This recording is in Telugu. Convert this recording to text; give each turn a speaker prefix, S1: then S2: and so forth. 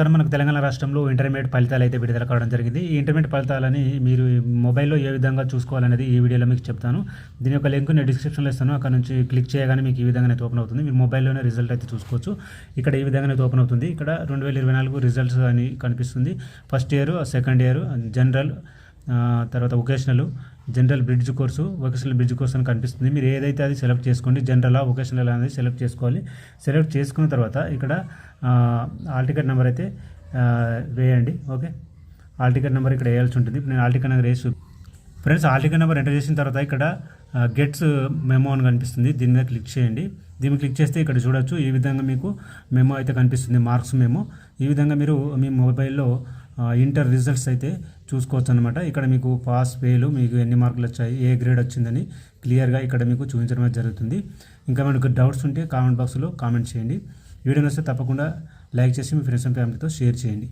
S1: సార్ మనకు తెలంగాణ రాష్ట్రంలో ఇంటర్మీడియట్ ఫలితాలు అయితే విడుదల కావడం జరిగింది. ఈ ఇంటర్మీడియట్ ఫలితాలని మీరు మొబైల్లో ఏ విధంగా చూసుకోవాలనేది ఈ వీడియోలో మీకు చెప్తాను. దీని యొక్క లింక్ నేను డిస్క్రిప్షన్లో ఇస్తాను. అక్కడ నుంచి క్లిక్ చేయగానే మీకు ఈ విధంగా అయితే ఓపెన్ అవుతుంది. మీరు మొబైల్లోనే రిజల్ట్ అయితే చూసుకోవచ్చు. ఇక్కడ ఈ విధంగా అయితే ఓపెన్ అవుతుంది. ఇక్కడ రెండు వేల ఇరవై నాలుగు రిజల్ట్స్ అని కనిపిస్తుంది. First year second year general తర్వాత vocational general bridge course vocational bridge course అని కనిపిస్తుంది. మీరు ఏదైతే అది సెలెక్ట్ చేసుకోండి జనరల్ వొకేషనల్ అనేది సెలెక్ట్ చేసుకోవాలి. సెలెక్ట్ చేసుకున్న తర్వాత ఇక్కడ ఆల్ టికెట్ నెంబర్ అయితే వేయండి. ఓకే? ఆల్ టికెట్ నెంబర్ ఇక్కడ వేయాల్సి ఉంటుంది. ఇప్పుడు నేను ఆల్ టికెట్ నెంబర్ వేసి friends hall ticket number enter చేసిన తర్వాత ఇక్కడ గెట్స్ మెమో అని కనిపిస్తుంది. దీని మీద క్లిక్ చేయండి. దీన్ని క్లిక్ చేస్తే ఇక్కడ చూడొచ్చు. ఈ విధంగా మీకు మెమో అయితే కనిపిస్తుంది. Marks memo. ఈ విధంగా మీరు మీ మొబైల్లో ఇంటర్ రిజల్ట్స్ అయితే చూసుకోవచ్చు అనమాట ఇక్కడ మీకు పాస్ ఫెయిల్ మీకు ఎన్ని మార్కులు వచ్చాయి ఏ గ్రేడ్ వచ్చిందని క్లియర్గా ఇక్కడ మీకు చూపించడం జరుగుతుంది. ఇంకా మనకు డౌట్స్ ఉంటే కామెంట్ బాక్స్లో కామెంట్ చేయండి. వీడియో నచ్చితే తప్పకుండా లైక్ చేసి మీ ఫ్రెండ్స్ అండ్ ఫ్యామిలీతో షేర్ చేయండి.